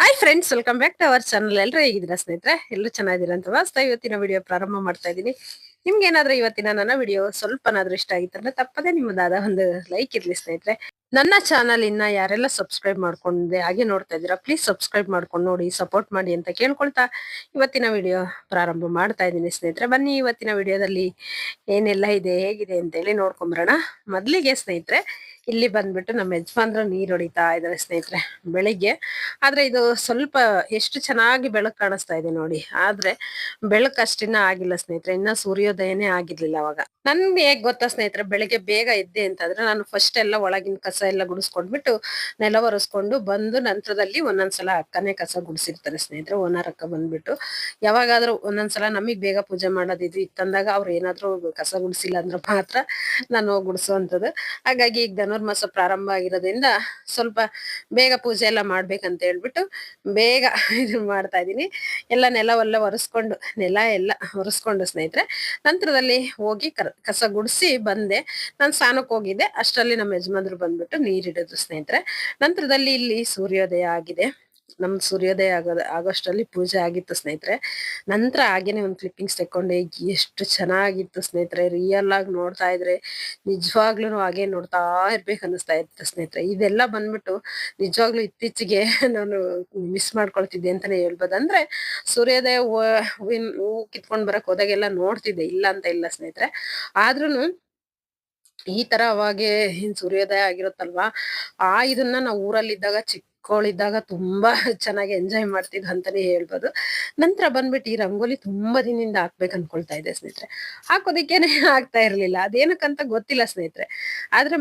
Hi friends welcome back to our channel ಎಲ್ಲರೂ ಹೇಗಿದ್ದೀರಾ ಸ್ನೇಹಿತರೆ? ಎಲ್ಲರೂ ಚೆನ್ನಾಗಿದ್ದೀರಾ ಅಂತ ವಾಸ್ತಾ ಇವತ್ತಿನ ವಿಡಿಯೋ ಪ್ರಾರಂಭ ಮಾಡ್ತಾ ಇದ್ದೀನಿ. ನಿಮ್ಗೆ ಏನಾದ್ರೂ ಇವತ್ತಿನ ನನ್ನ ವಿಡಿಯೋ ಸ್ವಲ್ಪನಾದ್ರೂ ಇಷ್ಟ ಆಗಿತ್ತಂದ್ರೆ ತಪ್ಪದೇ ನಿಮ್ಮದಾದ ಒಂದು ಲೈಕ್ ಇರ್ಲಿ ಸ್ನೇಹಿತರೆ. ನನ್ನ ಚಾನಲ್ ಇನ್ನ ಯಾರೆಲ್ಲ ಸಬ್ಸ್ಕ್ರೈಬ್ ಮಾಡ್ಕೊಂಡೆ ಹಾಗೆ ನೋಡ್ತಾ ಇದ್ದೀರಾ ಪ್ಲೀಸ್ ಸಬ್ಸ್ಕ್ರೈಬ್ ಮಾಡ್ಕೊಂಡು ನೋಡಿ ಸಪೋರ್ಟ್ ಮಾಡಿ ಅಂತ ಕೇಳ್ಕೊಳ್ತಾ ಇವತ್ತಿನ ವಿಡಿಯೋ ಪ್ರಾರಂಭ ಮಾಡ್ತಾ ಇದ್ದೀನಿ ಸ್ನೇಹಿತರೆ. ಬನ್ನಿ ಇವತ್ತಿನ ವಿಡಿಯೋದಲ್ಲಿ ಏನೆಲ್ಲ ಇದೆ, ಹೇಗಿದೆ ಅಂತ ಹೇಳಿ ನೋಡ್ಕೊಂಬರೋಣ ಮೊದ್ಲಿಗೆ ಸ್ನೇಹಿತರೆ ಇಲ್ಲಿ ಬಂದ್ಬಿಟ್ಟು ನಮ್ಮ ಯಜಮಾನ್ರು ನೀರ್ ಹೊಡಿತಾ ಇದಾರೆ ಸ್ನೇಹಿತರೆ ಬೆಳಿಗ್ಗೆ. ಆದ್ರೆ ಇದು ಸ್ವಲ್ಪ ಎಷ್ಟು ಚೆನ್ನಾಗಿ ಬೆಳಕು ಕಾಣಿಸ್ತಾ ಇದೆ ನೋಡಿ. ಆದ್ರೆ ಬೆಳಕು ಅಷ್ಟಿನ ಆಗಿಲ್ಲ ಸ್ನೇಹಿತರೆ, ಇನ್ನ ಸೂರ್ಯೋದಯನೇ ಆಗಿರ್ಲಿಲ್ಲ ಅವಾಗ. ನನ್ಗೆ ಹೇಗ್ ಗೊತ್ತಾ ಸ್ನೇಹಿತರೆ, ಬೆಳಿಗ್ಗೆ ಬೇಗ ಎದ್ದೆ ಅಂತಂದ್ರೆ ನಾನು ಫಸ್ಟ್ ಎಲ್ಲ ಒಳಗಿನ ಕಸ ಎಲ್ಲ ಗುಡಿಸ್ಕೊಂಡ್ಬಿಟ್ಟು ನೆಲ ಒರೆಸ್ಕೊಂಡು ಬಂದು ನಂತರದಲ್ಲಿ ಒಂದೊಂದ್ಸಲ ಅಕ್ಕನೇ ಕಸ ಗುಡಿಸಿರ್ತಾರೆ ಸ್ನೇಹಿತರೆ, ಓನರ್ ಅಕ್ಕ ಬಂದ್ಬಿಟ್ಟು. ಯಾವಾಗಾದ್ರೂ ಒಂದೊಂದ್ಸಲ ನಮಗ್ ಬೇಗ ಪೂಜೆ ಮಾಡೋದಿದು ಇತ್ತಂದಾಗ ಅವ್ರು ಏನಾದ್ರೂ ಕಸ ಗುಡಿಸಿಲ್ಲ ಅಂದ್ರೆ ಮಾತ್ರ ನಾನು ಹೋಗಿ ಗುಡಿಸುವಂತದ್ದು ಹಾಗಾಗಿ ಈಗ ಧನುರ್ಮಾಸ ಪ್ರಾರಂಭ ಆಗಿರೋದ್ರಿಂದ ಸ್ವಲ್ಪ ಬೇಗ ಪೂಜೆ ಎಲ್ಲ ಮಾಡ್ಬೇಕಂತ ಹೇಳ್ಬಿಟ್ಟು ಬೇಗ ಇದು ಮಾಡ್ತಾ ಇದ್ದೀನಿ. ಎಲ್ಲ ನೆಲವೆಲ್ಲ ಒರೆಸ್ಕೊಂಡು, ನೆಲ ಎಲ್ಲ ಒರೆಸ್ಕೊಂಡು ಸ್ನೇಹಿತರೆ, ನಂತರದಲ್ಲಿ ಹೋಗಿ ಕಸ ಗುಡಿಸಿ ಬಂದೆ. ನಾನು ಸ್ನಾನಕ್ಕೆ ಹೋಗಿದ್ದೆ. ಅಷ್ಟರಲ್ಲಿ ನಮ್ಮ ಯಜಮಾನ್ರು ಬಂದ್ಬಿಟ್ಟು ನೀರಿಡೋದು ಸ್ನೇಹಿತರೆ. ನಂತರದಲ್ಲಿ ಇಲ್ಲಿ ಸೂರ್ಯೋದಯ ಆಗಿದೆ. ನಮ್ ಸೂರ್ಯೋದಯ ಆಗೋದ ಆಗೋಷ್ಟರಲ್ಲಿ ಪೂಜೆ ಆಗಿತ್ತು ಸ್ನೇಹಿತರೆ. ನಂತರ ಹಾಗೇನೆ ಒಂದು ಕ್ಲಿಪ್ಪಿಂಗ್ಸ್ ತೆಕ್ಕೊಂಡೆ, ಎಷ್ಟು ಚೆನ್ನಾಗಿತ್ತು ಸ್ನೇಹಿತರೆ. ರಿಯಲ್ ಆಗಿ ನೋಡ್ತಾ ಇದ್ರೆ ನಿಜವಾಗ್ಲೂ ಹಾಗೆ ನೋಡ್ತಾ ಇರ್ಬೇಕು ಅನ್ನಿಸ್ತಾ ಇತ್ತು ಸ್ನೇಹಿತರೆ. ಇದೆಲ್ಲ ಬಂದ್ಬಿಟ್ಟು ನಿಜವಾಗ್ಲೂ ಇತ್ತೀಚೆಗೆ ನಾನು ಮಿಸ್ ಮಾಡ್ಕೊಳ್ತಿದ್ದೆ ಅಂತಾನೆ ಹೇಳ್ಬೋದು. ಅಂದ್ರೆ ಸೂರ್ಯೋದಯ ಹೂ ಕಿತ್ಕೊಂಡ್ ಬರಕ್ ಹೋದಾಗೆಲ್ಲ ನೋಡ್ತಿದ್ದೆ, ಇಲ್ಲ ಅಂತ ಇಲ್ಲ ಸ್ನೇಹಿತರೆ. ಆದ್ರೂನು ಈ ತರ ಅವಾಗೆ ಹಿಂಗ್ ಸೂರ್ಯೋದಯ ಆಗಿರುತ್ತಲ್ವಾ, ಆ ಇದನ್ನ ನಾವು ಊರಲ್ಲಿದ್ದಾಗ ಚಿಕ್ಕವಳಿದ್ದಾಗ ತುಂಬಾ ಚೆನ್ನಾಗಿ ಎಂಜಾಯ್ ಮಾಡ್ತಿದ್ವಿ ಅಂತಾನೆ ಹೇಳ್ಬೋದು. ನಂತರ ಬಂದ್ಬಿಟ್ಟು ಈ ರಂಗೋಲಿ ತುಂಬಾ ದಿನದಿಂದ ಹಾಕ್ಬೇಕು ಅನ್ಕೊಳ್ತಾ ಇದ್ದೆ ಸ್ನೇಹಿತರೆ. ಹಾಕೋದಿಕ್ಕೇನೆ ಆಗ್ತಾ ಇರ್ಲಿಲ್ಲ. ಅದೇನಕ್ಕಂತ ಗೊತ್ತಿಲ್ಲ ಸ್ನೇಹಿತರೆ. ಆದ್ರೆ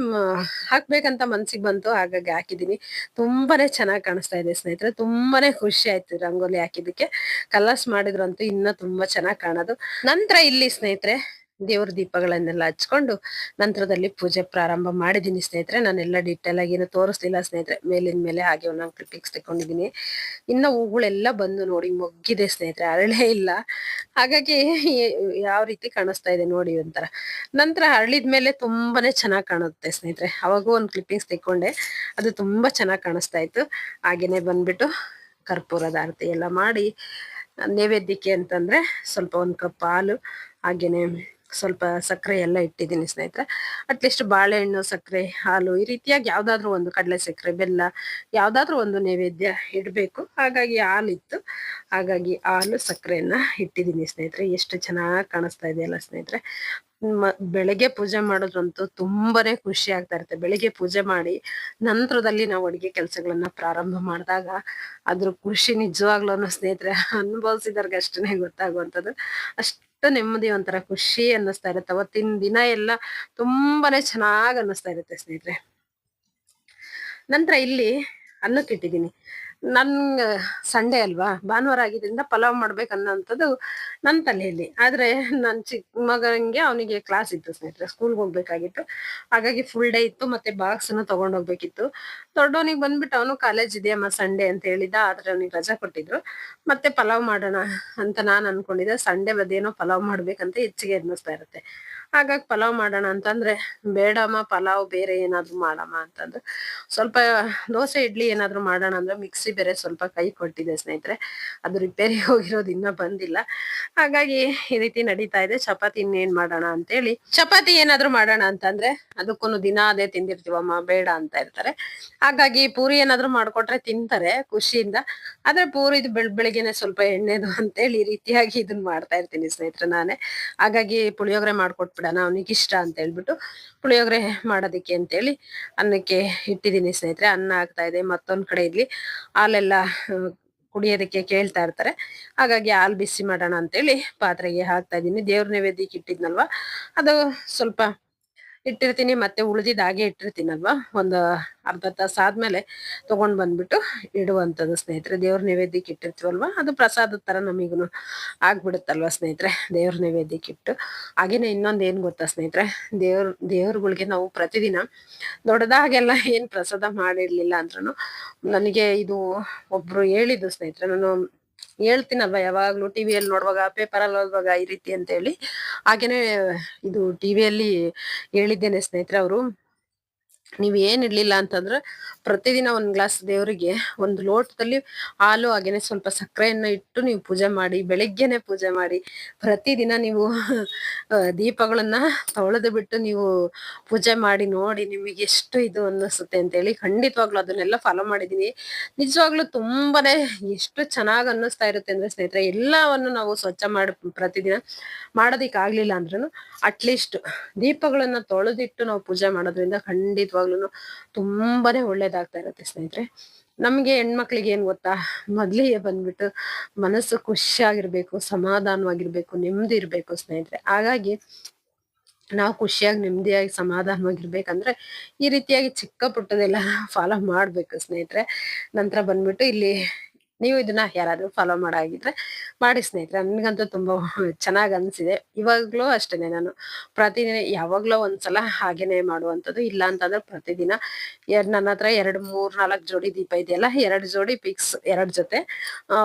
ಹಾಕ್ಬೇಕಂತ ಮನ್ಸಿಗೆ ಬಂತು, ಹಾಗಾಗಿ ಹಾಕಿದೀನಿ. ತುಂಬಾನೇ ಚೆನ್ನಾಗಿ ಕಾಣಿಸ್ತಾ ಇದೆ ಸ್ನೇಹಿತರೆ. ತುಂಬಾನೇ ಖುಷಿ ಆಯ್ತು ರಂಗೋಲಿ ಹಾಕಿದಕ್ಕೆ ಕಲರ್ಸ್ ಮಾಡಿದ್ರಂತೂ ಇನ್ನ ತುಂಬಾ ಚೆನ್ನಾಗಿ ಕಾಣೋದು. ನಂತರ ಇಲ್ಲಿ ಸ್ನೇಹಿತರೆ ದೇವ್ರ ದೀಪಗಳನ್ನೆಲ್ಲ ಹಚ್ಕೊಂಡು ನಂತರದಲ್ಲಿ ಪೂಜೆ ಪ್ರಾರಂಭ ಮಾಡಿದ್ದೀನಿ ಸ್ನೇಹಿತರೆ. ನಾನೆಲ್ಲ ಡೀಟೇಲ್ ಆಗಿ ಏನು ತೋರಿಸ್ಲಿಲ್ಲ ಸ್ನೇಹಿತರೆ. ಮೇಲಿನ ಮೇಲೆ ಹಾಗೆ ಒಂದೊಂದು ಕ್ಲಿಪಿಕ್ಸ್ ತಗೊಂಡಿದ್ದೀನಿ ಇನ್ನು ಹೂಗಳೆಲ್ಲ ಬಂದು ನೋಡಿ ಮೊಗ್ಗಿದೆ ಸ್ನೇಹಿತರೆ. ಅರಳೇ ಇಲ್ಲ. ಹಾಗಾಗಿ ಯಾವ ರೀತಿ ಕಾಣಿಸ್ತಾ ಇದೆ ನೋಡಿ ಒಂಥರ. ನಂತರ ಅರಳಿದ ಮೇಲೆ ತುಂಬಾನೇ ಚೆನ್ನಾಗಿ ಕಾಣುತ್ತೆ ಸ್ನೇಹಿತರೆ. ಅವಾಗೂ ಒಂದು ಕ್ಲಿಪ್ಪಿಂಗ್ಸ್ ತೆಕ್ಕೊಂಡೆ. ಅದು ತುಂಬಾ ಚೆನ್ನಾಗಿ ಕಾಣಿಸ್ತಾ ಇತ್ತು. ಹಾಗೇನೆ ಬಂದ್ಬಿಟ್ಟು ಕರ್ಪೂರದ ಆರತಿ ಎಲ್ಲ ಮಾಡಿ, ನೈವೇದ್ಯಕ್ಕೆ ಅಂತಂದ್ರೆ ಸ್ವಲ್ಪ ಒಂದು ಕಪ್ ಹಾಲು, ಹಾಗೇನೆ ಸ್ವಲ್ಪ ಸಕ್ಕರೆ ಎಲ್ಲ ಇಟ್ಟಿದ್ದೀನಿ ಸ್ನೇಹಿತರೆ. ಅಟ್ಲೀಸ್ಟ್ ಬಾಳೆಹಣ್ಣು, ಸಕ್ಕರೆ, ಹಾಲು ಈ ರೀತಿಯಾಗಿ ಯಾವ್ದಾದ್ರೂ ಒಂದು ಕಡಲೆ ಸಕ್ಕರೆ, ಬೆಲ್ಲ ಯಾವ್ದಾದ್ರೂ ಒಂದು ನೈವೇದ್ಯ ಇಡಬೇಕು. ಹಾಗಾಗಿ ಹಾಲಿತ್ತು. ಹಾಗಾಗಿ ಹಾಲು, ಸಕ್ಕರೆಯನ್ನು ಇಟ್ಟಿದ್ದೀನಿ ಸ್ನೇಹಿತರೆ. ಎಷ್ಟು ಚೆನ್ನಾಗಿ ಕಾಣಿಸ್ತಾ ಇದೆಯಲ್ಲ ಸ್ನೇಹಿತರೆ. ಬೆಳಗ್ಗೆ ಪೂಜೆ ಮಾಡೋದ್ರಂತೂ ತುಂಬಾನೇ ಖುಷಿ ಆಗ್ತಾ ಇರುತ್ತೆ. ಬೆಳಿಗ್ಗೆ ಪೂಜೆ ಮಾಡಿ ನಂತರದಲ್ಲಿ ನಾವು ಅಡುಗೆ ಕೆಲಸಗಳನ್ನ ಪ್ರಾರಂಭ ಮಾಡಿದಾಗ ಅದ್ರ ಖುಷಿ ನಿಜವಾಗ್ಲೂ ಸ್ನೇಹಿತರೆ ಅನುಭವಿಸಿದವ್ರಿಗೆ ಅಷ್ಟೇ ಗೊತ್ತಾಗುವಂಥದ್ದು. ಅಷ್ಟು ನೆಮ್ಮದಿ ಒಂಥರ ಖುಷಿ ಅನ್ನಿಸ್ತಾ ಇರುತ್ತೆ. ಅವತ್ತಿನ ದಿನ ಎಲ್ಲ ತುಂಬಾನೇ ಚೆನ್ನಾಗ್ ಅನ್ನಿಸ್ತಾ ಇರುತ್ತೆ ಸ್ನೇಹಿತರೆ. ನಂತರ ಇಲ್ಲಿ ಅನ್ನಕ್ಕೆ ಇಟ್ಟಿದ್ದೀನಿ ನನ್ ಸಂಡೆ ಅಲ್ವಾ? ಭಾನುವಾರ ಆಗಿದ್ರಿಂದ ಪಲಾವ್ ಮಾಡ್ಬೇಕನ್ನೋಂಥದ್ದು ನನ್ ನನ್ನ ತಲೆಯಲ್ಲಿ. ಆದ್ರೆ ನನ್ನ ಚಿಕ್ಕ ಮಗನಿಗೆ ಅವನಿಗೆ ಕ್ಲಾಸ್ ಇತ್ತು ಸ್ನೇಹಿತರೆ ಸ್ಕೂಲ್ಗೆ ಹೋಗ್ಬೇಕಾಗಿತ್ತು. ಹಾಗಾಗಿ ಫುಲ್ ಡೇ ಇತ್ತು ಮತ್ತೆ ಬಾಕ್ಸ್ ಅನ್ನು ತಗೊಂಡ್ ಹೋಗ್ಬೇಕಿತ್ತು. ದೊಡ್ಡವನಿಗೆ ಬಂದ್ಬಿಟ್ಟು ಅವನು ಕಾಲೇಜ್ ಇದೆಯಮ್ಮ ಸಂಡೇ ಅಂತ ಹೇಳಿದ, ಆದ್ರೆ ಅವನಿಗೆ ರಜಾ ಕೊಟ್ಟಿದ್ರು. ಮತ್ತೆ ಪಲಾವ್ ಮಾಡೋಣ ಅಂತ ನಾನ್ ಅನ್ಕೊಂಡಿದ್ದೆ. ಸಂಡೆ ಬದೇನೋ ಪಲಾವ್ ಮಾಡ್ಬೇಕಂತ ಹೆಚ್ಚಿಗೆ ಅನ್ನಿಸ್ತಾ ಇರುತ್ತೆ. ಹಾಗಾಗಿ ಪಲಾವ್ ಮಾಡೋಣ ಅಂತಂದ್ರೆ ಬೇಡಮ್ಮ, ಪಲಾವ್ ಬೇರೆ ಏನಾದ್ರು ಮಾಡಮ್ಮ ಅಂತಂದ್ರೆ ಸ್ವಲ್ಪ ದೋಸೆ, ಇಡ್ಲಿ ಏನಾದ್ರು ಮಾಡೋಣ ಅಂದ್ರೆ ಮಿಕ್ಸಿ ಬೇರೆ ಸ್ವಲ್ಪ ಕೈ ಕೊಟ್ಟಿದೆ ಸ್ನೇಹಿತರೆ. ಅದು ರಿಪೇರಿ ಹೋಗಿರೋದು ಇನ್ನ ಬಂದಿಲ್ಲ. ಹಾಗಾಗಿ ಈ ರೀತಿ ನಡೀತಾ ಇದೆ. ಚಪಾತಿ ಇನ್ನೇನ್ ಮಾಡೋಣ ಅಂತೇಳಿ. ಚಪಾತಿ ಏನಾದ್ರು ಮಾಡೋಣ ಅಂತಂದ್ರೆ ಅದಕ್ಕೂ ದಿನ ಅದೇ ತಿಂದಿರ್ತೀವಮ್ಮ, ಬೇಡ ಅಂತ ಇರ್ತಾರೆ. ಹಾಗಾಗಿ ಪೂರಿ ಏನಾದ್ರು ಮಾಡ್ಕೊಟ್ರೆ ತಿಂತಾರೆ ಖುಷಿಯಿಂದ. ಆದ್ರೆ ಪೂರಿದು ಬೆಳ್, ಬೆಳಿಗ್ಗೆನೆ ಸ್ವಲ್ಪ ಎಣ್ಣೆದು ಅಂತೇಳಿ ಈ ರೀತಿಯಾಗಿ ಇದನ್ನ ಮಾಡ್ತಾ ಇರ್ತೀನಿ ಸ್ನೇಹಿತರೆ ನಾನೇ. ಹಾಗಾಗಿ ಪುಳಿಯೋಗರೆ ಮಾಡ್ಕೊಟ್ಬಿಡೋಣ ಅವನಿಗೆ ಇಷ್ಟ ಅಂತ ಹೇಳ್ಬಿಟ್ಟು ಪುಳಿಯೋಗರೆ ಮಾಡೋದಕ್ಕೆ ಅಂತೇಳಿ ಅನ್ನಕ್ಕೆ ಇಟ್ಟಿದ್ದೀನಿ ಸ್ನೇಹಿತರೆ, ಅನ್ನ ಆಗ್ತಾ ಇದೆ, ಮತ್ತೊಂದು ಕಡೆ ಇಲ್ಲಿ ಹಾಲೆಲ್ಲ ಕುಡಿಯೋದಕ್ಕೆ ಕೇಳ್ತಾ ಇರ್ತಾರೆ. ಹಾಗಾಗಿ ಹಾಲು ಬಿಸಿ ಮಾಡೋಣ ಅಂತೇಳಿ ಪಾತ್ರೆಗೆ ಹಾಕ್ತಾ ಇದ್ದೀನಿ. ದೇವ್ರ ನೈವೇದ್ಯಕ್ಕೆ ಇಟ್ಟಿದ್ನಲ್ವ? ಅದು ಸ್ವಲ್ಪ ಇಟ್ಟಿರ್ತೀನಿ, ಮತ್ತೆ ಉಳಿದಿದ್ದು ಹಾಗೆ ಇಟ್ಟಿರ್ತೀನಲ್ವಾ? ಒಂದು ಅರ್ಧ ತಾಸು ಆದ್ಮೇಲೆ ತಗೊಂಡ್ ಬಂದ್ಬಿಟ್ಟು ಇಡುವಂಥದ್ದು ಸ್ನೇಹಿತರೆ. ದೇವ್ರ ನೈವೇದ್ಯಕ್ಕೆ ಇಟ್ಟಿರ್ತೀವಲ್ವ? ಅದು ಪ್ರಸಾದದ ತರ ನಮಗೂ ಆಗ್ಬಿಡುತ್ತಲ್ವಾ ಸ್ನೇಹಿತರೆ? ದೇವ್ರ ನೈವೇದ್ಯಕ್ಕೆ ಇಟ್ಟು. ಹಾಗೇನೆ ಇನ್ನೊಂದು ಏನು ಗೊತ್ತಾ ಸ್ನೇಹಿತರೆ? ದೇವ್ರ, ದೇವ್ರಗಳಿಗೆ ನಾವು ಪ್ರತಿದಿನ ದೊಡ್ಡದಾಗೆಲ್ಲ ಏನು ಪ್ರಸಾದ ಮಾಡಿರ್ಲಿಲ್ಲ ಅಂದ್ರೂ ನನಗೆ ಇದು ಒಬ್ರು ಹೇಳಿದ್ದು ಸ್ನೇಹಿತರೆ, ನಾನು ಹೇಳ್ತೀನಲ್ವಾ ಯಾವಾಗ್ಲೂ ಟಿವಿಯಲ್ಲಿ ನೋಡುವಾಗ ಪೇಪರ್ ಅಲ್ಲಿ ಓದುವಾಗ ಈ ರೀತಿ ಅಂತ ಹೇಳಿ ಹಾಗೇನೆ ಇದು ಟಿವಿಯಲ್ಲಿ ಹೇಳಿದ್ದೇನೆ ಸ್ನೇಹಿತರೆ ಅವರು. ನೀವ್ ಏನ್ ಇಡ್ಲಿಲ್ಲ ಅಂತಂದ್ರೆ ಪ್ರತಿದಿನ ಒಂದ್ ಗ್ಲಾಸ್ ದೇವರಿಗೆ ಒಂದು ಲೋಟದಲ್ಲಿ ಹಾಲು, ಹಾಗೇನೆ ಸ್ವಲ್ಪ ಸಕ್ಕರೆಯನ್ನ ಇಟ್ಟು ನೀವು ಪೂಜೆ ಮಾಡಿ, ಬೆಳಿಗ್ಗೆನೆ ಪೂಜೆ ಮಾಡಿ. ಪ್ರತಿದಿನ ನೀವು ದೀಪಗಳನ್ನ ತೊಳೆದು ಬಿಟ್ಟು ನೀವು ಪೂಜೆ ಮಾಡಿ, ನೋಡಿ ನಿಮಗೆ ಎಷ್ಟು ಇದು ಅನ್ನಿಸುತ್ತೆ ಅಂತೇಳಿ ಖಂಡಿತವಾಗ್ಲೂ ಅದನ್ನೆಲ್ಲ ಫಾಲೋ ಮಾಡಿದೀನಿ ನಿಜವಾಗ್ಲೂ ತುಂಬಾನೇ ಎಷ್ಟು ಚೆನ್ನಾಗ್ ಅನ್ನಿಸ್ತಾ ಇರುತ್ತೆ ಅಂದ್ರೆ ಸ್ನೇಹಿತರೆ, ಎಲ್ಲವನ್ನು ನಾವು ಸ್ವಚ್ಛ ಮಾಡಿ, ಪ್ರತಿದಿನ ಮಾಡೋದಿಕ್ ಆಗ್ಲಿಲ್ಲ ಅಂದ್ರೂ ಅಟ್ಲೀಸ್ಟ್ ದೀಪಗಳನ್ನ ತೊಳೆದಿಟ್ಟು ನಾವು ಪೂಜೆ ಮಾಡೋದ್ರಿಂದ ಖಂಡಿತವಾಗ್ಲೂ ತುಂಬಾನೇ ಒಳ್ಳೇದಾಗ್ತಾ ಇರುತ್ತೆ ಸ್ನೇಹಿತರೆ. ನಮ್ಗೆ ಹೆಣ್ಮಕ್ಳಿಗೆ ಏನ್ ಗೊತ್ತಾ? ಮೊದ್ಲಿಗೆ ಬಂದ್ಬಿಟ್ಟು ಮನಸ್ಸು ಖುಷಿಯಾಗಿರ್ಬೇಕು, ಸಮಾಧಾನವಾಗಿರ್ಬೇಕು, ನೆಮ್ಮದಿ ಇರ್ಬೇಕು ಸ್ನೇಹಿತರೆ. ಹಾಗಾಗಿ ನಾವು ಖುಷಿಯಾಗಿ, ನೆಮ್ಮದಿಯಾಗಿ, ಸಮಾಧಾನವಾಗಿರ್ಬೇಕಂದ್ರೆ ಈ ರೀತಿಯಾಗಿ ಚಿಕ್ಕ ಪುಟ್ಟದೆಲ್ಲ ಫಾಲೋ ಮಾಡ್ಬೇಕು ಸ್ನೇಹಿತರೆ. ನಂತರ ಬಂದ್ಬಿಟ್ಟು ಇಲ್ಲಿ ನೀವು ಇದನ್ನ ಯಾರಾದ್ರೂ ಫಾಲೋ ಮಾಡಾಗಿದ್ರೆ ಮಾಡಿ ಸ್ನೇಹಿತರೆ. ನನ್ಗಂತೂ ತುಂಬಾ ಚೆನ್ನಾಗ್ ಅನ್ಸಿದೆ. ಇವಾಗ್ಲೂ ಅಷ್ಟೇನೆ ನಾನು ಪ್ರತಿದಿನ ಯಾವಾಗ್ಲೂ ಒಂದ್ಸಲ ಹಾಗೇನೆ ಮಾಡುವಂತದ್ದು ಇಲ್ಲ ಅಂತಂದ್ರೆ ಪ್ರತಿದಿನ ಎರಡ್ ನನ್ನ ಹತ್ರ ಎರಡ್ ಮೂರ್ ನಾಲ್ಕ್ ಜೋಡಿ ದೀಪ ಇದೆಯಲ್ಲ ಎರಡ್ ಜೋಡಿ ಪಿಕ್ಸ್ ಎರಡ್ ಜೊತೆ. ಆ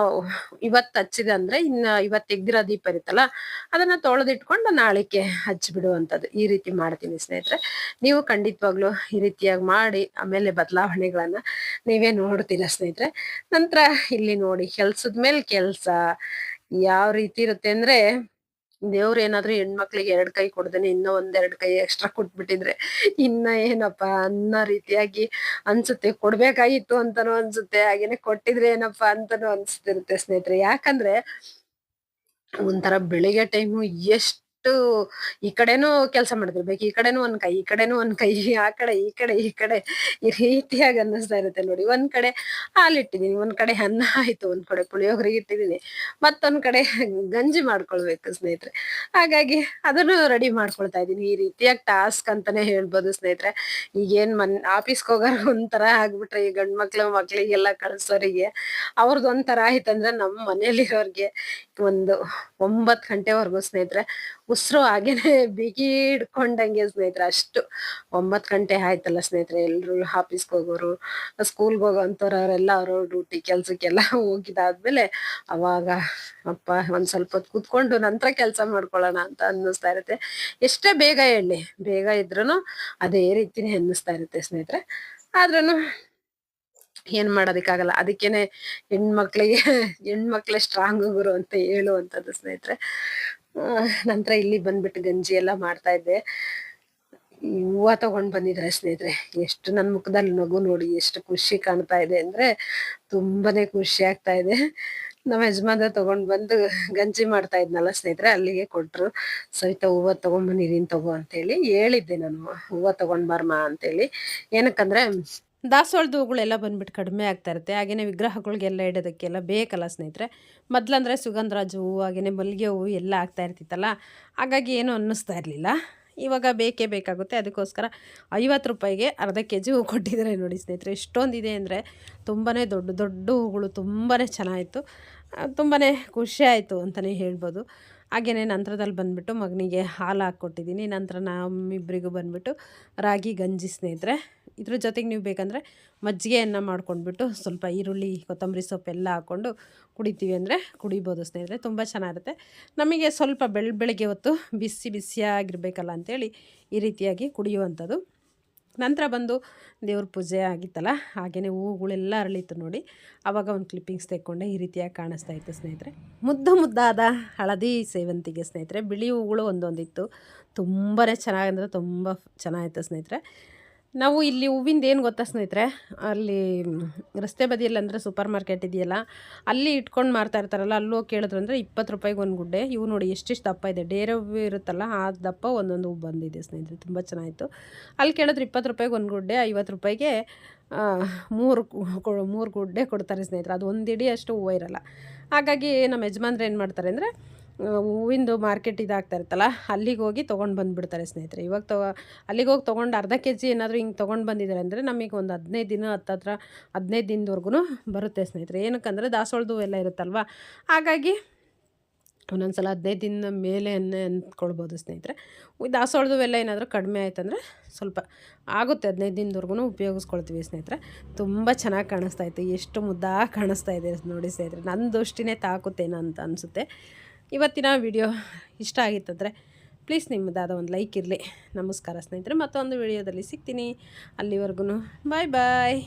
ಇವತ್ ಹಚ್ಚಿದೆ ಅಂದ್ರೆ ಇನ್ನ ಇವತ್ ತೆಗ್ದಿರೋ ದೀಪ ಇರುತ್ತಲ್ಲ, ಅದನ್ನ ತೊಳೆದಿಟ್ಕೊಂಡು ನಾಳಿಕೆ ಹಚ್ಚಿಬಿಡುವಂಥದ್ದು ಈ ರೀತಿ ಮಾಡ್ತೀನಿ ಸ್ನೇಹಿತರೆ. ನೀವು ಖಂಡಿತವಾಗ್ಲೂ ಈ ರೀತಿಯಾಗಿ ಮಾಡಿ ಆಮೇಲೆ ಬದಲಾವಣೆಗಳನ್ನ ನೀವೇ ನೋಡ್ತೀರಾ ಸ್ನೇಹಿತರೆ. ನಂತರ ಇಲ್ಲಿ ನೋಡಿ ಕೆಲ್ಸದ ಮೇಲೆ ಕೆಲ್ಸ ಯಾವ ರೀತಿ ಇರುತ್ತೆ ಅಂದ್ರೆ ದೇವ್ರ ಏನಾದ್ರೂ ಹೆಣ್ಮಕ್ಳಿಗೆ ಎರಡ್ ಕೈ ಕೊಡ್ದೇನೆ ಇನ್ನೂ ಒಂದೆರಡ್ ಕೈ ಎಕ್ಸ್ಟ್ರಾ ಕೊಟ್ಬಿಟ್ಟಿದ್ರೆ ಇನ್ನ ಏನಪ್ಪ ಅನ್ನೋ ರೀತಿಯಾಗಿ ಅನ್ಸುತ್ತೆ. ಕೊಡ್ಬೇಕಾಗಿತ್ತು ಅಂತಾನು ಅನ್ಸುತ್ತೆ, ಹಾಗೇನೆ ಕೊಟ್ಟಿದ್ರೆ ಏನಪ್ಪ ಅಂತಾನು ಅನ್ಸ್ತಿರುತ್ತೆ ಸ್ನೇಹಿತರೆ. ಯಾಕಂದ್ರೆ ಒಂಥರ ಬೆಳಿಗ್ಗೆ ಟೈಮು ಎಷ್ಟು ಈ ಕಡೆನೂ ಕೆಲಸ ಮಾಡ್ತಿರ್ಬೇಕು ಈ ಕಡೆನೂ ಒಂದ್ ಕೈ, ಈ ಕಡೆನೂ ಒಂದ್ ಕೈ, ಆ ಕಡೆ, ಈ ಕಡೆ ಈ ಕಡೆ ಈ ರೀತಿಯಾಗಿ ಅನ್ನಿಸ್ತಾ ಇರುತ್ತೆ ನೋಡಿ. ಒಂದ್ ಕಡೆ ಹಾಲಿಟ್ಟಿದೀನಿ ಒಂದ್ ಕಡೆ ಅನ್ನ ಆಯ್ತು, ಒಂದ್ ಕಡೆ ಪುಳಿಯೋಗರೆ ಇಟ್ಟಿದೀನಿ ಮತ್ತೊಂದ್ ಕಡೆ ಗಂಜಿ ಮಾಡ್ಕೊಳ್ಬೇಕು ಸ್ನೇಹಿತರೆ. ಹಾಗಾಗಿ ಅದನ್ನು ರೆಡಿ ಮಾಡ್ಕೊಳ್ತಾ ಇದೀನಿ ಈ ರೀತಿಯಾಗಿ ಟಾಸ್ಕ್ ಅಂತಾನೆ ಹೇಳ್ಬೋದು ಸ್ನೇಹಿತರೆ. ಈಗೇನ್ ಮನ್ ಆಫೀಸ್ಗೆ ಹೋಗೋರ್ ಒಂಥರ ಆಗ್ಬಿಟ್ರೆ, ಈ ಗಂಡ್ ಮಕ್ಳು, ಮಕ್ಳಿಗೆಲ್ಲ ಕಳ್ಸೋರಿಗೆ ಅವ್ರದ್ದು ಒಂಥರ ಆಯ್ತಂದ್ರೆ ನಮ್ಮ ಮನೇಲಿರೋರ್ಗೆ ಒಂದು ಒಂಬತ್ತು ಗಂಟೆವರೆಗೂ ಸ್ನೇಹಿತರೆ ಉಸಿರು ಹಾಗೇನೆ ಬಿಗಿ ಹಿಡ್ಕೊಂಡಂಗೆ ಸ್ನೇಹಿತರೆ, ಅಷ್ಟು ಒಂಬತ್ ಗಂಟೆ ಆಯ್ತಲ್ಲ ಸ್ನೇಹಿತರೆ, ಎಲ್ರು ಆಫೀಸ್ಗೆ ಹೋಗೋರು ಸ್ಕೂಲ್ಗೆ ಹೋಗೋಂಥವ್ರು ಅವರೆಲ್ಲ ಅವರು ಡ್ಯೂಟಿ ಕೆಲಸಕ್ಕೆಲ್ಲ ಹೋಗಿದಾದ್ಮೇಲೆ ಅವಾಗ ಅಪ್ಪ ಒಂದ್ ಸ್ವಲ್ಪ ಹೊತ್ತು ಕೂತ್ಕೊಂಡು ನಂತರ ಕೆಲಸ ಮಾಡ್ಕೊಳ್ಳೋಣ ಅಂತ ಅನ್ನಿಸ್ತಾ ಇರುತ್ತೆ. ಎಷ್ಟೇ ಬೇಗ ಹೇಳಿ ಬೇಗ ಇದ್ರೂನು ಅದೇ ರೀತಿನೇ ಅನ್ನಿಸ್ತಾ ಇರುತ್ತೆ ಸ್ನೇಹಿತರೆ. ಆದ್ರೂನು ಏನ್ ಮಾಡೋದಕ್ಕಾಗಲ್ಲ, ಅದಕ್ಕೇನೆ ಹೆಣ್ಮಕ್ಳಿಗೆ, ಹೆಣ್ಮಕ್ಳೆ ಸ್ಟ್ರಾಂಗ್ ಗುರು ಅಂತ ಹೇಳುವಂಥದ್ದು ಸ್ನೇಹಿತರೆ. ನಂತರ ಇಲ್ಲಿ ಬಂದ್ಬಿಟ್ಟು ಗಂಜಿ ಎಲ್ಲ ಮಾಡ್ತಾ ಇದ್ದೆ. ಹೂವ ತಗೊಂಡ್ ಬಂದಿದ್ದಾರೆ ಸ್ನೇಹಿತರೆ. ಎಷ್ಟು ನನ್ ಮುಖದಲ್ಲಿ ನಗು ನೋಡಿ ಎಷ್ಟು ಖುಷಿ ಕಾಣ್ತಾ ಇದೆ ಅಂದ್ರೆ ತುಂಬಾನೇ ಖುಷಿ ಆಗ್ತಾ ಇದೆ. ನಮ್ಮ ಯಜಮಾನ ತಗೊಂಡ್ ಬಂದು ಗಂಜಿ ಮಾಡ್ತಾ ಇದ್ನಲ್ಲ ಸ್ನೇಹಿತರೆ, ಅಲ್ಲಿಗೆ ಕೊಟ್ರು. ಸವಿತ, ಹೂವ ತಗೊಂಡ್ ಬಂದಿದೀನಿ ತಗೋ ಅಂತ ಹೇಳಿ ಹೇಳಿದ್ದೆ ನಾನು. ಹೂವ ತಗೊಂಡ್ ಬರ್ಮಾ ಅಂತೇಳಿ. ಏನಕ್ಕಂದ್ರೆ ದಾಸವಾಳದ ಹೂಗಳೆಲ್ಲ ಬಂದ್ಬಿಟ್ಟು ಕಡಿಮೆ ಆಗ್ತಾ ಇರುತ್ತೆ. ಹಾಗೇನೆ ವಿಗ್ರಹಗಳಿಗೆಲ್ಲ ಇಡೋದಕ್ಕೆಲ್ಲ ಬೇಕಲ್ಲ ಸ್ನೇಹಿತರೆ. ಮೊದ್ಲಂದ್ರೆ ಸುಗಂಧರಾಜ ಹೂವು ಹಾಗೆಯೇ ಮಲ್ಲಿಗೆ ಹೂವು ಎಲ್ಲ ಆಗ್ತಾ ಇರ್ತಿತ್ತಲ್ಲ, ಹಾಗಾಗಿ ಏನೂ ಅನ್ನಿಸ್ತಾ ಇರಲಿಲ್ಲ. ಇವಾಗ ಬೇಕೇ ಬೇಕಾಗುತ್ತೆ. ಅದಕ್ಕೋಸ್ಕರ ಐವತ್ತು ರೂಪಾಯಿಗೆ ಅರ್ಧ ಕೆ ಜಿ ಹೂವು ಕೊಟ್ಟಿದ್ದಾರೆ ನೋಡಿ ಸ್ನೇಹಿತರೆ. ಇಷ್ಟೊಂದಿದೆ ಅಂದರೆ ತುಂಬಾ ದೊಡ್ಡ ದೊಡ್ಡ ಹೂಗಳು ತುಂಬಾ ಚೆನ್ನಾಗಿತ್ತು. ತುಂಬಾ ಖುಷಿ ಆಯಿತು ಅಂತಲೇ ಹೇಳ್ಬೋದು. ಹಾಗೆಯೇ ನಂತರದಲ್ಲಿ ಬಂದುಬಿಟ್ಟು ಮಗನಿಗೆ ಹಾಲು ಹಾಕ್ಕೊಟ್ಟಿದ್ದೀನಿ. ನಂತರ ನಮ್ಮಿಬ್ಬರಿಗೂ ಬಂದುಬಿಟ್ಟು ರಾಗಿ ಗಂಜಿ ಸ್ನೇಹಿತರೆ. ಇದ್ರ ಜೊತೆಗೆ ನೀವು ಬೇಕಂದರೆ ಮಜ್ಜಿಗೆಯನ್ನು ಮಾಡ್ಕೊಂಡ್ಬಿಟ್ಟು ಸ್ವಲ್ಪ ಈರುಳ್ಳಿ, ಕೊತ್ತಂಬರಿ ಸೊಪ್ಪು ಎಲ್ಲ ಹಾಕ್ಕೊಂಡು ಕುಡಿತೀವಿ ಅಂದರೆ ಕುಡಿಬೋದು ಸ್ನೇಹಿತರೆ, ತುಂಬ ಚೆನ್ನಾಗಿರುತ್ತೆ. ನಮಗೆ ಸ್ವಲ್ಪ ಬೆಳ್, ಬೆಳಗ್ಗೆ ಹೊತ್ತು ಬಿಸಿ ಬಿಸಿಯಾಗಿರಬೇಕಲ್ಲ ಅಂಥೇಳಿ ಈ ರೀತಿಯಾಗಿ ಕುಡಿಯುವಂಥದ್ದು. ನಂತರ ಬಂದು ದೇವ್ರ ಪೂಜೆ ಆಗಿತ್ತಲ್ಲ ಹಾಗೆಯೇ ಹೂವುಗಳೆಲ್ಲ ಅರಳಿತ್ತು ನೋಡಿ ಆವಾಗ ಒಂದು ಕ್ಲಿಪ್ಪಿಂಗ್ಸ್ ತೆಕ್ಕೊಂಡೆ ಈ ರೀತಿಯಾಗಿ ಕಾಣಿಸ್ತಾ ಇತ್ತು ಸ್ನೇಹಿತರೆ. ಮುದ್ದು ಮುದ್ದಾದ ಹಳದಿ ಸೇವಂತಿಗೆ ಸ್ನೇಹಿತರೆ, ಬಿಳಿ ಹೂಗಳು ಒಂದೊಂದಿತ್ತು. ತುಂಬಾ ಚೆನ್ನಾಗಂದ್ರೆ ತುಂಬ ಚೆನ್ನಾಗಿತ್ತು ಸ್ನೇಹಿತರೆ. ನಾವು ಇಲ್ಲಿ ಹೂವಿಂದ ಏನು ಗೊತ್ತಾ ಸ್ನೇಹಿತರೆ? ಅಲ್ಲಿ ರಸ್ತೆ ಬದಿಯಲ್ಲಿ ಅಂದರೆ ಸೂಪರ್ ಮಾರ್ಕೆಟ್ ಇದೆಯಲ್ಲ, ಅಲ್ಲಿ ಇಟ್ಕೊಂಡು ಮಾರ್ತಾ ಇರ್ತಾರಲ್ಲ, ಅಲ್ಲೂ ಕೇಳಿದ್ರು ಅಂದರೆ ಇಪ್ಪತ್ತು ರೂಪಾಯಿಗೆ ಒಂದು ಗುಡ್ಡೆ. ಇವು ನೋಡಿ ಎಷ್ಟಿಷ್ಟು ದಪ್ಪ ಇದೆ. ಡೇರೆ ಹೂವು ಇರುತ್ತಲ್ಲ, ಆ ದಪ್ಪ ಒಂದೊಂದು ಹೂವು ಬಂದಿದೆ ಸ್ನೇಹಿತರೆ, ತುಂಬ ಚೆನ್ನಾಗಿತ್ತು. ಅಲ್ಲಿ ಕೇಳಿದ್ರೆ ಇಪ್ಪತ್ತು ರೂಪಾಯಿಗೆ ಒಂದು ಗುಡ್ಡೆ, ಐವತ್ತು ರೂಪಾಯಿಗೆ ಮೂರು ಮೂರು ಗುಡ್ಡೆ ಕೊಡ್ತಾರೆ ಸ್ನೇಹಿತರೆ. ಅದು ಒಂದು ಇಡೀ ಅಷ್ಟು ಹೂವು ಇರಲ್ಲ. ಹಾಗಾಗಿ ನಮ್ಮ ಯಜಮಾನ್ರು ಏನು ಮಾಡ್ತಾರೆ ಅಂದರೆ ಹೂವಿಂದು ಮಾರ್ಕೆಟ್ ಇದಾಗ್ತಾ ಇರುತ್ತಲ್ಲ, ಅಲ್ಲಿಗೆ ಹೋಗಿ ತೊಗೊಂಡು ಬಂದುಬಿಡ್ತಾರೆ ಸ್ನೇಹಿತರೆ. ಇವಾಗ ತಗೋ ಅಲ್ಲಿಗೆ ಹೋಗಿ ತೊಗೊಂಡು ಅರ್ಧ ಕೆ ಜಿ ಏನಾದರೂ ಹಿಂಗೆ ತೊಗೊಂಡು ಬಂದಿದ್ದಾರೆ ಅಂದರೆ ನಮಗೆ ಒಂದು ಹದಿನೈದು ದಿನ ಹತ್ತತ್ರ, ಹದಿನೈದು ದಿನದವರೆಗೂ ಬರುತ್ತೆ ಸ್ನೇಹಿತರೆ. ಏನಕ್ಕಂದರೆ ದಾಸವಾಳದು ಎಲ್ಲ ಇರುತ್ತಲ್ವ? ಹಾಗಾಗಿ ಒಂದೊಂದ್ಸಲ ಹದಿನೈದು ದಿನದ ಮೇಲೆ ಅಂದ್ಕೊಳ್ಬೋದು ಸ್ನೇಹಿತರೆ. ದಾಸೋಳದು ಎಲ್ಲ ಏನಾದರೂ ಕಡಿಮೆ ಆಯ್ತಂದರೆ ಸ್ವಲ್ಪ ಆಗುತ್ತೆ, ಹದಿನೈದು ದಿನದವರೆಗೂ ಉಪಯೋಗಿಸ್ಕೊಳ್ತೀವಿ ಸ್ನೇಹಿತರೆ. ತುಂಬ ಚೆನ್ನಾಗಿ ಕಾಣಿಸ್ತಾ ಇತ್ತು. ಎಷ್ಟು ಮುದ್ದಾಗಿ ಕಾಣಿಸ್ತಾ ಇದೆ ನೋಡಿ ಸ್ನೇಹಿತರೆ. ನನ್ನ ದೃಷ್ಟಿನೇ ತಾಕುತ್ತೇನೋ ಅಂತ ಅನಿಸುತ್ತೆ. ಇವತ್ತಿನ ವಿಡಿಯೋ ಇಷ್ಟ ಆಗಿತ್ತಂದರೆ ಪ್ಲೀಸ್ ನಿಮ್ಮದಾದ ಒಂದು ಲೈಕ್ ಇರಲಿ. ನಮಸ್ಕಾರ ಸ್ನೇಹಿತರೆ, ಮತ್ತೊಂದು ವಿಡಿಯೋದಲ್ಲಿ ಸಿಗ್ತೀನಿ. ಅಲ್ಲಿವರೆಗೂ ಬಾಯ್ ಬಾಯ್